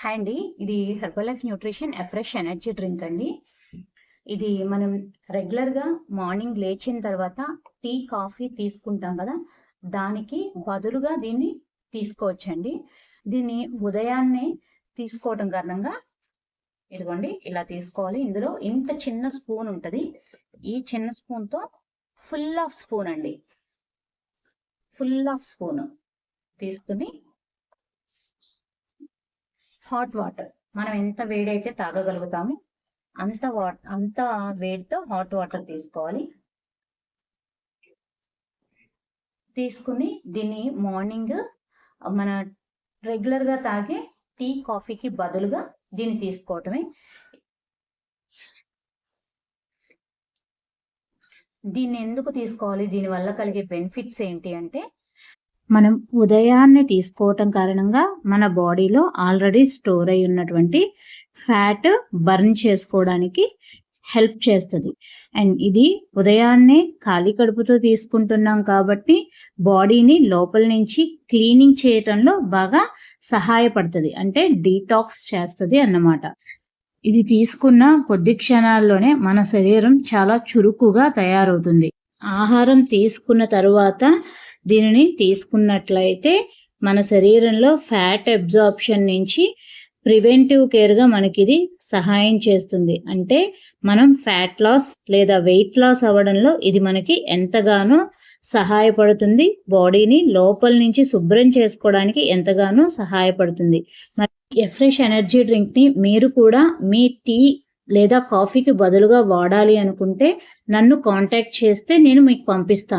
Hi అండి. ఇది Herbalife nutrition afresh energy drink అండి. ఇది మనం రెగ్యులర్గా మార్నింగ్ లేచిన తర్వాత టీ కాఫీ తీసుకుంటాం కదా దానికి బదులుగా దీన్ని తీసుకోవచ్చండి. దీన్ని ఉదయాన్నే తీసుకోవడం కారణంగా ఇదిగోండి ఇలా తీసుకోవాలి. ఇందులో ఇంత చిన్న స్పూన్ ఉంటుంది. ఈ చిన్న స్పూన్తో ఫుల్ ఆఫ్ స్పూన్ అండి. ఫుల్ ఆఫ్ స్పూన్ తీసుకుని హాట్ వాటర్ మనం ఎంత వేడైతే తాగగలుగుతామో అంత వా అంత వేడితో హాట్ వాటర్ తీసుకోవాలి. తీసుకుని దీన్ని మార్నింగ్ మన రెగ్యులర్గా తాగే టీ కాఫీకి బదులుగా దీన్ని తీసుకోవటమే. దీన్ని ఎందుకు తీసుకోవాలి? దీని వల్ల కలిగే బెనిఫిట్స్ ఏంటి అంటే మనం ఉదయాన్నే తీసుకోవటం కారణంగా మన బాడీలో ఆల్రెడీ స్టోర్ అయి ఉన్నటువంటి ఫ్యాట్ బర్న్ చేసుకోవడానికి హెల్ప్ చేస్తుంది. అండ్ ఇది ఉదయాన్నే ఖాళీ కడుపుతో తీసుకుంటున్నాం కాబట్టి బాడీని లోపల నుంచి క్లీనింగ్ చేయటంలో బాగా సహాయపడుతుంది. అంటే డీటాక్స్ చేస్తుంది అన్నమాట. ఇది తీసుకున్న కొద్ది క్షణాల్లోనే మన శరీరం చాలా చురుకుగా తయారవుతుంది. ఆహారం తీసుకున్న తరువాత దీనిని తీసుకున్నట్లయితే మన శరీరంలో ఫ్యాట్ అబ్జార్ప్షన్ నుంచి ప్రివెంటివ్ కేర్గా మనకి ఇది సహాయం చేస్తుంది. అంటే మనం ఫ్యాట్ లాస్ లేదా వెయిట్ లాస్ అవ్వడంలో ఇది మనకి ఎంతగానో సహాయపడుతుంది. బాడీని లోపల నుంచి శుభ్రం చేసుకోవడానికి ఎంతగానో సహాయపడుతుంది. మరి ఎఫ్రెష్ ఎనర్జీ డ్రింక్ని మీరు కూడా మీ టీ లేదా కాఫీకి బదులుగా వాడాలి అనుకుంటే నన్ను కాంటాక్ట్ చేస్తే నేను మీకు పంపిస్తాను.